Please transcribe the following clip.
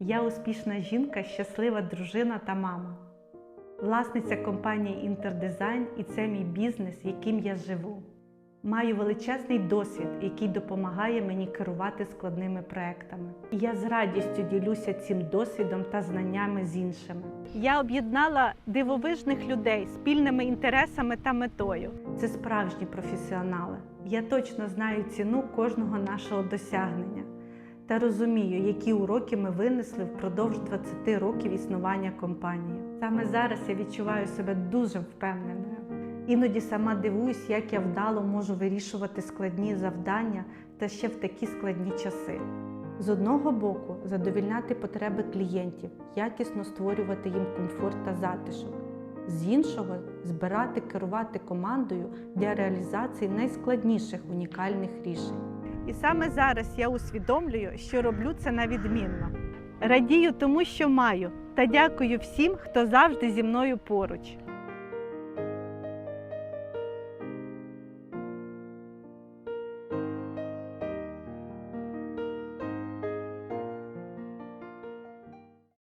Я успішна жінка, щаслива дружина та мама. Власниця компанії Інтердизайн і це мій бізнес, яким я живу. Маю величезний досвід, який допомагає мені керувати складними проектами. І я з радістю ділюся цим досвідом та знаннями з іншими. Я об'єднала дивовижних людей спільними інтересами та метою. Це справжні професіонали. Я точно знаю ціну кожного нашого досягнення та розумію, які уроки ми винесли впродовж 20 років існування компанії. Саме зараз я відчуваю себе дуже впевненою. Іноді сама дивуюсь, як я вдало можу вирішувати складні завдання та ще в такі складні часи. З одного боку, задовільняти потреби клієнтів, якісно створювати їм комфорт та затишок. З іншого збирати керувати командою для реалізації найскладніших унікальних рішень. І саме зараз я усвідомлюю, що роблю це на відмінно. Радію тому, що маю, та дякую всім, хто завжди зі мною поруч.